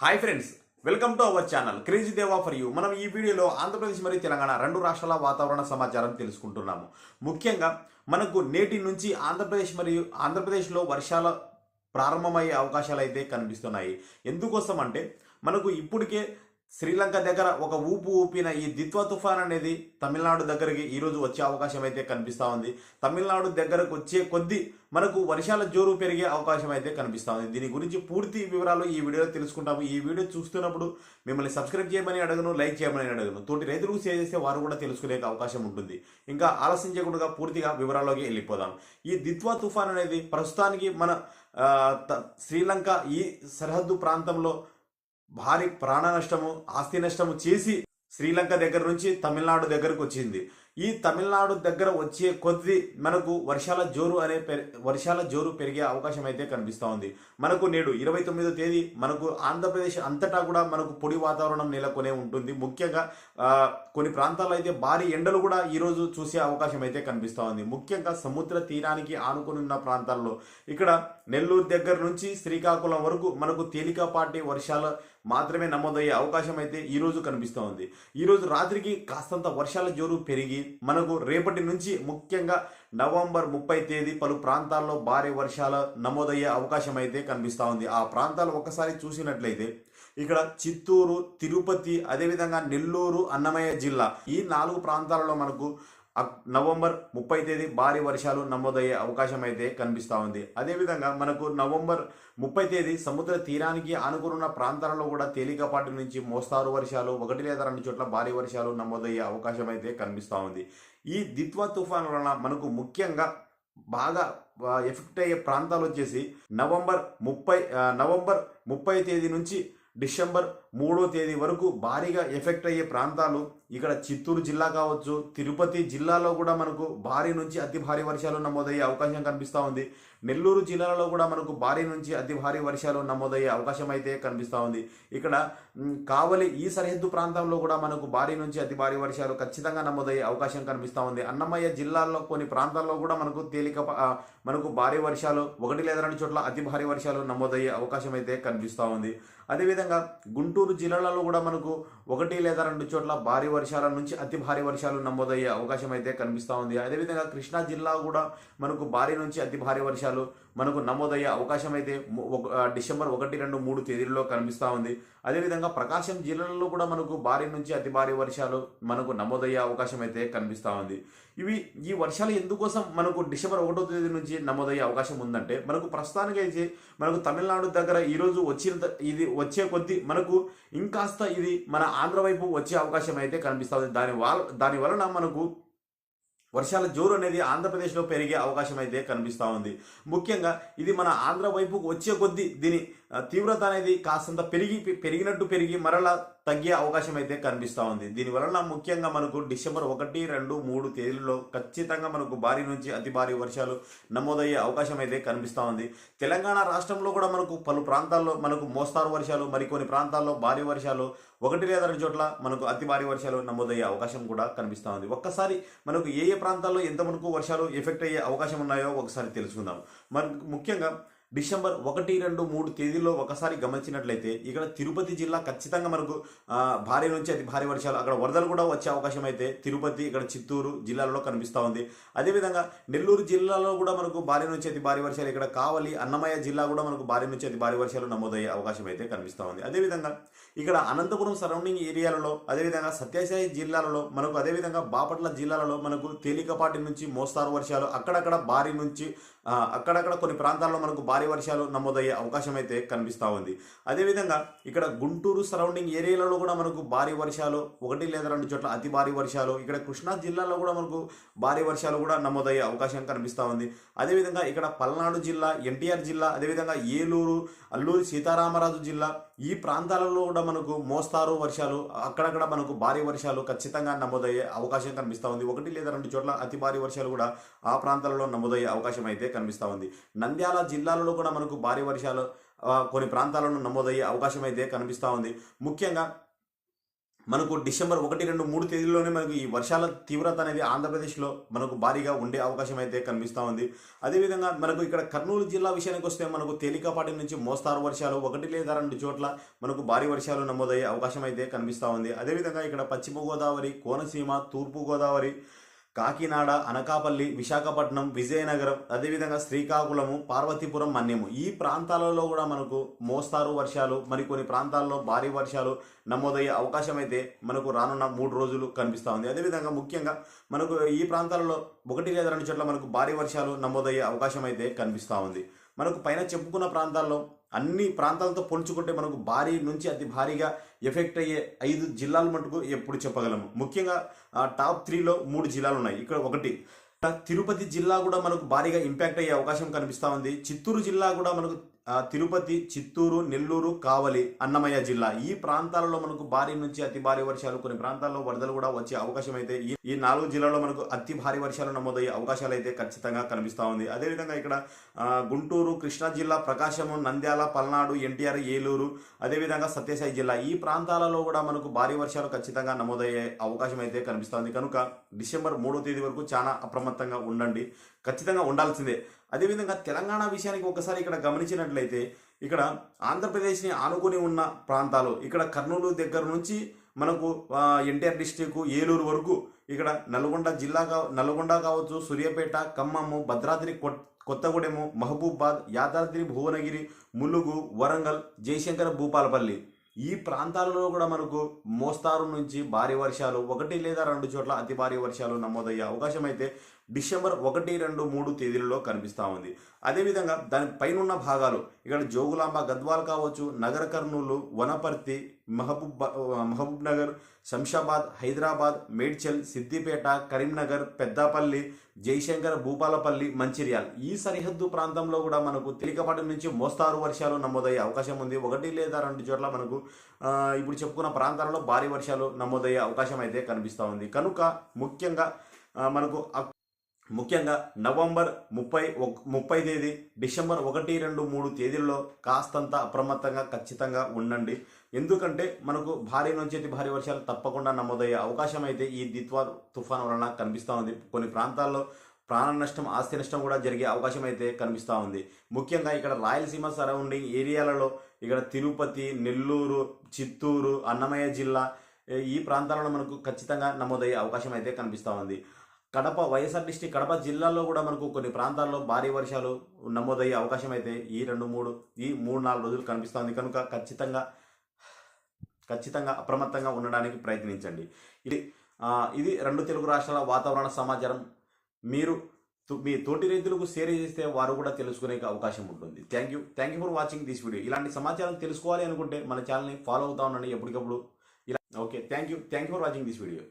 Hi friends welcome to our channel crazy Deva for you మనం ఈ వీడియోలో ఆంధ్రప్రదేశ్ మరియు తెలంగాణ రెండు రాష్ట్రాల వాతావరణ సమాచారం తెలుసుకుంటున్నాము. ముఖ్యంగా మనకు నేటి నుంచి ఆంధ్రప్రదేశ్ మరియు ఆంధ్రప్రదేశ్లో వర్షాల ప్రారంభమయ్యే అవకాశాలు అయితే కనిపిస్తున్నాయి. ఎందుకోసం అంటే మనకు ఇప్పటికే శ్రీలంక దగ్గర ఒక ఊపు ఊపిన ఈ దిత్వా తుఫాన్ అనేది తమిళనాడు దగ్గరికి ఈరోజు వచ్చే అవకాశం అయితే కనిపిస్తూ ఉంది. తమిళనాడు దగ్గరకు వచ్చే కొద్దీ మనకు వర్షాల జోరు పెరిగే అవకాశం అయితే కనిపిస్తూ ఉంది. దీని గురించి పూర్తి వివరాలు ఈ వీడియోలో తెలుసుకుంటాము. ఈ వీడియో చూస్తున్నప్పుడు మిమ్మల్ని సబ్స్క్రైబ్ చేయమని అడగను లైక్ చేయమని అడగను. తోటి రైతులకు షేర్ చేస్తే వారు కూడా తెలుసుకునే అవకాశం ఉంటుంది. ఇంకా ఆలస్యం చేయకుండా పూర్తిగా వివరాల్లోకి వెళ్ళిపోదాం. ఈ దిత్వా తుఫాన్ అనేది ప్రస్తుతానికి మన త- శ్రీలంక ఈ సరిహద్దు ప్రాంతంలో భారీ ప్రాణ నష్టము ఆస్తి నష్టము చేసి శ్రీలంక దగ్గర నుంచి తమిళనాడు దగ్గరకు వచ్చింది. ఈ తమిళనాడు దగ్గర వచ్చే కొద్ది మనకు వర్షాల జోరు అనే వర్షాల జోరు పెరిగే అవకాశం అయితే కనిపిస్తూ ఉంది. మనకు నేడు ఇరవై తొమ్మిదో తేదీ మనకు ఆంధ్రప్రదేశ్ అంతటా కూడా మనకు పొడి వాతావరణం నెలకొనే ఉంటుంది. ముఖ్యంగా కొన్ని ప్రాంతాల్లో అయితే భారీ ఎండలు కూడా ఈరోజు చూసే అవకాశం అయితే కనిపిస్తూ ఉంది. ముఖ్యంగా సముద్ర తీరానికి ఆనుకుని ఉన్న ప్రాంతాల్లో ఇక్కడ నెల్లూరు దగ్గర నుంచి శ్రీకాకుళం వరకు మనకు తేలికపాటి వర్షాలు మాత్రమే నమోదయ్యే అవకాశం అయితే ఈరోజు కనిపిస్తూ ఉంది. ఈ రోజు రాత్రికి కాస్తంత వర్షాల జోరు పెరిగి మనకు రేపటి నుంచి ముఖ్యంగా నవంబర్ ముప్పై తేదీ పలు ప్రాంతాల్లో భారీ వర్షాలు నమోదయ్యే అవకాశం అయితే కనిపిస్తూ ఉంది. ఆ ప్రాంతాలు ఒకసారి చూసినట్లయితే ఇక్కడ చిత్తూరు తిరుపతి అదేవిధంగా నెల్లూరు అన్నమయ్య జిల్లా ఈ నాలుగు ప్రాంతాలలో మనకు నవంబర్ ముప్పై తేదీ భారీ వర్షాలు నమోదయ్యే అవకాశం అయితే కనిపిస్తూ ఉంది. అదేవిధంగా మనకు నవంబర్ ముప్పై తేదీ సముద్ర తీరానికి ఆనుకున్న ప్రాంతాలలో కూడా తేలికపాటి నుంచి మోస్తారు వర్షాలు ఒకటి లేదా రెండు చోట్ల భారీ వర్షాలు నమోదయ్యే అవకాశం అయితే కనిపిస్తూ ఉంది. ఈ దిత్వ తుఫాన్ వలన మనకు ముఖ్యంగా బాగా ఎఫెక్ట్ అయ్యే ప్రాంతాలు వచ్చేసి నవంబర్ ముప్పై నవంబర్ ముప్పై తేదీ నుంచి డిసెంబర్ మూడో తేదీ వరకు భారీగా ఎఫెక్ట్ అయ్యే ప్రాంతాలు ఇక్కడ చిత్తూరు జిల్లా కావచ్చు తిరుపతి జిల్లాలో కూడా మనకు భారీ నుంచి అతి భారీ వర్షాలు నమోదయ్యే అవకాశం కనిపిస్తూ ఉంది. నెల్లూరు జిల్లాలో కూడా మనకు భారీ నుంచి అతి భారీ వర్షాలు నమోదయ్యే అవకాశం అయితే కనిపిస్తూ ఉంది. ఇక్కడ కావలి ఈ సరిహద్దు ప్రాంతంలో కూడా మనకు భారీ నుంచి అతి భారీ వర్షాలు ఖచ్చితంగా నమోదయ్యే అవకాశం కనిపిస్తూ ఉంది. అన్నమయ్య జిల్లాల్లో కొన్ని ప్రాంతాల్లో కూడా మనకు తేలిక మనకు భారీ వర్షాలు ఒకటి లేదా రెండు చోట్ల అతి భారీ వర్షాలు నమోదయ్యే అవకాశం అయితే కనిపిస్తూ ఉంది. అదేవిధంగా గుంటూరు జిల్లాలలో కూడా మనకు ఒకటి లేదా రెండు చోట్ల భారీ వర్షాల నుంచి అతి భారీ వర్షాలు నమోదయ్యే అవకాశం అయితే కనిపిస్తూ ఉంది. అదేవిధంగా కృష్ణా జిల్లా కూడా మనకు భారీ నుంచి అతి భారీ వర్షాలు మనకు నమోదయ్యే అవకాశం అయితే డిసెంబర్ ఒకటి రెండు మూడు తేదీల్లో కనిపిస్తూ ఉంది. అదేవిధంగా ప్రకాశం జిల్లాలో కూడా మనకు భారీ నుంచి అతి భారీ వర్షాలు మనకు నమోదయ్యే అవకాశం అయితే కనిపిస్తూ ఉంది. ఇవి ఈ వర్షాలు ఎందుకోసం మనకు డిసెంబర్ ఒకటో తేదీ నుంచి నమోదయ్యే అవకాశం ఉందంటే మనకు ప్రస్తుతానికి అయితే మనకు తమిళనాడు దగ్గర ఈరోజు వచ్చిన ఇది వచ్చే కొద్దీ మనకు ఇంకాస్త ఇది మన ఆంధ్ర వైపు వచ్చే అవకాశం అయితే కనిపిస్తుంది దాని వల్ల దాని వలన మనకు వర్షాల జోరు అనేది ఆంధ్రప్రదేశ్లో పెరిగే అవకాశం అయితే కనిపిస్తూ ఉంది. ముఖ్యంగా ఇది మన ఆంధ్ర వైపుకు వచ్చే కొద్దీ దీని తీవ్రత అనేది కాస్తంత పెరిగి పెరిగినట్టు పెరిగి మరలా తగ్గే అవకాశం అయితే కనిపిస్తూ ఉంది. దీనివలన ముఖ్యంగా మనకు డిసెంబర్ ఒకటి రెండు మూడు తేదీలలో ఖచ్చితంగా మనకు భారీ నుంచి అతి భారీ వర్షాలు నమోదయ్యే అవకాశం అయితే కనిపిస్తూ ఉంది. తెలంగాణ రాష్ట్రంలో కూడా మనకు పలు ప్రాంతాల్లో మనకు మోస్తారు వర్షాలు మరికొన్ని ప్రాంతాల్లో భారీ వర్షాలు ఒకటి లేదా రెండు చోట్ల మనకు అతి భారీ వర్షాలు నమోదయ్యే అవకాశం కూడా కనిపిస్తూ ఉంది. ఒక్కసారి మనకు ఏ ఏ ప్రాంతాల్లో ఎంత మనకు వర్షాలు ఎఫెక్ట్ అయ్యే అవకాశం ఉన్నాయో ఒకసారి తెలుసుకుందాం. మనకు ముఖ్యంగా డిసెంబర్ ఒకటి రెండు మూడు తేదీల్లో ఒకసారి గమనించినట్లయితే ఇక్కడ తిరుపతి జిల్లా ఖచ్చితంగా మనకు భారీ నుంచి అతి భారీ వర్షాలు అక్కడ వరదలు కూడా వచ్చే అవకాశం అయితే తిరుపతి ఇక్కడ చిత్తూరు జిల్లాలలో కనిపిస్తూ ఉంది. అదేవిధంగా నెల్లూరు జిల్లాలో కూడా మనకు భారీ నుంచి అతి భారీ వర్షాలు ఇక్కడ కావలి అన్నమయ్య జిల్లా కూడా మనకు భారీ నుంచి అతి భారీ వర్షాలు నమోదయ్యే అవకాశం అయితే కనిపిస్తూ ఉంది. అదేవిధంగా ఇక్కడ అనంతపురం సరౌండింగ్ ఏరియాలలో అదేవిధంగా సత్యసాయి జిల్లాలలో మనకు అదేవిధంగా బాపట్ల జిల్లాలలో మనకు తేలికపాటి నుంచి మోస్తారు వర్షాలు అక్కడక్కడ భారీ నుంచి అక్కడక్కడ కొన్ని ప్రాంతాల్లో మనకు భారీ వర్షాలు నమోదయ్యే అవకాశం అయితే కనిపిస్తూ ఉంది. అదేవిధంగా ఇక్కడ గుంటూరు సరౌండింగ్ ఏరియాలలో కూడా మనకు భారీ వర్షాలు ఒకటి లేదా రెండు చోట్ల అతి భారీ వర్షాలు ఇక్కడ కృష్ణా జిల్లాలో కూడా మనకు భారీ వర్షాలు కూడా నమోదయ్యే అవకాశం కనిపిస్తూ ఉంది. అదేవిధంగా ఇక్కడ పల్నాడు జిల్లా ఎన్టీఆర్ జిల్లా అదేవిధంగా ఏలూరు అల్లూరు సీతారామరాజు జిల్లా ఈ ప్రాంతాలలో కూడా మనకు మోస్తారు వర్షాలు అక్కడక్కడ మనకు భారీ వర్షాలు ఖచ్చితంగా నమోదయ్యే అవకాశం కనిపిస్తూ ఉంది. ఒకటి లేదా రెండు చోట్ల అతి భారీ వర్షాలు కూడా ఆ ప్రాంతాలలో నమోదయ్యే అవకాశం అయితే కనిపిస్తూ ఉంది. నంద్యాల జిల్లాలలో కూడా మనకు భారీ వర్షాలు కొన్ని ప్రాంతాలను నమోదయ్యే అవకాశం అయితే కనిపిస్తూ ఉంది. ముఖ్యంగా మనకు డిసెంబర్ ఒకటి రెండు మూడు తేదీల్లోనే మనకు ఈ వర్షాల తీవ్రత అనేది ఆంధ్రప్రదేశ్లో మనకు భారీగా ఉండే అవకాశం అయితే కనిపిస్తూ ఉంది. అదేవిధంగా మనకు ఇక్కడ కర్నూలు జిల్లా విషయానికి వస్తే మనకు తేలికపాటి నుంచి మోస్తారు వర్షాలు ఒకటి లేదా రెండు చోట్ల మనకు భారీ వర్షాలు నమోదయ్యే అవకాశం అయితే కనిపిస్తూ ఉంది. అదేవిధంగా ఇక్కడ పశ్చిమ గోదావరి కోనసీమ తూర్పు గోదావరి కాకినాడ అనకాపల్లి విశాఖపట్నం విజయనగరం అదేవిధంగా శ్రీకాకుళము పార్వతీపురం మన్యము. ఈ ప్రాంతాలలో కూడా మనకు మోస్తారు వర్షాలు మరికొన్ని ప్రాంతాల్లో భారీ వర్షాలు నమోదయ్యే అవకాశం అయితే మనకు రానున్న మూడు రోజులు కనిపిస్తూ ఉంది. అదేవిధంగా ముఖ్యంగా మనకు ఈ ప్రాంతాలలో ఒకటి లేదా రెండు చోట్ల మనకు భారీ వర్షాలు నమోదయ్యే అవకాశం అయితే కనిపిస్తూ ఉంది. మనకు పైన చెప్పుకున్న ప్రాంతాల్లో అన్ని ప్రాంతాలతో పోల్చుకుంటే మనకు భారీ నుంచి అతి భారీగా ఎఫెక్ట్ అయ్యే ఐదు జిల్లాలు మటుకు ఎప్పుడు చెప్పగలము ముఖ్యంగా టాప్ త్రీలో మూడు జిల్లాలు ఉన్నాయి ఇక్కడ ఒకటి తిరుపతి జిల్లా కూడా మనకు భారీగా ఇంపాక్ట్ అయ్యే అవకాశం కనిపిస్తూ ఉంది. చిత్తూరు జిల్లా కూడా మనకు తిరుపతి చిత్తూరు నెల్లూరు కావలి అన్నమయ్య జిల్లా. ఈ ప్రాంతాలలో మనకు భారీ నుంచి అతి భారీ వర్షాలు కొన్ని ప్రాంతాల్లో వరదలు కూడా వచ్చే అవకాశం అయితే ఈ నాలుగు జిల్లాల్లో మనకు అతి భారీ వర్షాలు నమోదయ్యే అవకాశాలు అయితే ఖచ్చితంగా కనిపిస్తూ ఉంది. అదేవిధంగా ఇక్కడ గుంటూరు కృష్ణా జిల్లా ప్రకాశము నంద్యాల పల్నాడు ఎన్టీఆర్ ఏలూరు అదేవిధంగా సత్యసాయి జిల్లా. ఈ ప్రాంతాలలో కూడా మనకు భారీ వర్షాలు ఖచ్చితంగా నమోదయ్యే అవకాశం అయితే కనిపిస్తుంది కనుక డిసెంబర్ మూడో తేదీ వరకు చాలా అప్రమత్తంగా ఉండండి. ఖచ్చితంగా ఉండాల్సిందే. అదేవిధంగా తెలంగాణ విషయానికి ఒకసారి ఇక్కడ గమనించినట్లయితే ఇక్కడ ఆంధ్రప్రదేశ్ని ఆనుకొని ఉన్న ప్రాంతాలు ఇక్కడ కర్నూలు దగ్గర నుంచి మనకు ఎన్టీఆర్ డిస్టిక్ ఏలూరు వరకు ఇక్కడ నల్గొండ జిల్లా కా నల్గొండ కావచ్చు సూర్యాపేట ఖమ్మము భద్రాద్రి కొట్ కొత్తగూడెము మహబూబాద్ యాదాద్రి భువనగిరి ములుగు వరంగల్ జయశంకర్ భూపాలపల్లి. ఈ ప్రాంతాలలో కూడా మనకు మోస్తారు నుంచి భారీ వర్షాలు ఒకటి లేదా రెండు చోట్ల అతి భారీ వర్షాలు నమోదయ్యే అవకాశం అయితే డిసెంబర్ ఒకటి రెండు మూడు తేదీలలో కనిపిస్తూ ఉంది. అదేవిధంగా దాని పైనున్న భాగాలు ఇక్కడ జోగులాంబ గద్వాల్ కావచ్చు నగర కర్నూలు వనపర్తి మహబూబ్ మహబూబ్ నగర్ శంషాబాద్ హైదరాబాద్ మేడ్చల్ సిద్దిపేట కరీంనగర్ పెద్దపల్లి జయశంకర్ భూపాలపల్లి మంచిర్యాల్. ఈ సరిహద్దు ప్రాంతంలో కూడా మనకు తేలికపాటి నుంచి మోస్తారు వర్షాలు నమోదయ్యే అవకాశం ఉంది. ఒకటి లేదా రెండు చోట్ల మనకు ఇప్పుడు చెప్పుకున్న ప్రాంతాలలో భారీ వర్షాలు నమోదయ్యే అవకాశం అయితే కనిపిస్తూ ఉంది. కనుక ముఖ్యంగా మనకు ముఖ్యంగా నవంబర్ ముప్పై ఒక- ముప్పై తేదీ డిసెంబర్ ఒకటి రెండు మూడు తేదీల్లో కాస్తంత అప్రమత్తంగా ఖచ్చితంగా ఉండండి. ఎందుకంటే మనకు భారీ నుంచి అతి భారీ వర్షాలు తప్పకుండా నమోదయ్యే అవకాశం అయితే ఈ దిత్వా తుఫాన్ వలన కనిపిస్తూ ఉంది. కొన్ని ప్రాంతాల్లో ప్రాణ నష్టం ఆస్తి నష్టం కూడా జరిగే అవకాశం అయితే కనిపిస్తూ ఉంది. ముఖ్యంగా ఇక్కడ రాయలసీమ సరౌండింగ్ ఏరియాలలో ఇక్కడ తిరుపతి నెల్లూరు చిత్తూరు అన్నమయ్య జిల్లా ఈ ప్రాంతాలలో మనకు ఖచ్చితంగా నమోదయ్యే అవకాశం అయితే కనిపిస్తూ ఉంది. కడప వైఎస్ఆర్ డిస్టిక్ కడప జిల్లాలో కూడా మనకు కొన్ని ప్రాంతాల్లో భారీ వర్షాలు నమోదయ్యే అవకాశం అయితే ఈ రెండు మూడు ఈ మూడు నాలుగు రోజులు కనిపిస్తుంది. కనుక ఖచ్చితంగా ఖచ్చితంగా అప్రమత్తంగా ఉండడానికి ప్రయత్నించండి. ఇది ఇది రెండు తెలుగు రాష్ట్రాల వాతావరణ సమాచారం. మీరు మీ తోటి రైతులకు షేర్ చేస్తే వారు కూడా తెలుసుకునే అవకాశం ఉంటుంది. Thank you. Thank you for watching this video. ఇలాంటి సమాచారం తెలుసుకోవాలి అనుకుంటే మన ఛానల్ని ఫాలో అవుతా ఉండండి ఎప్పటికప్పుడు. ఇలా okay. Thank you. Thank you for watching this video.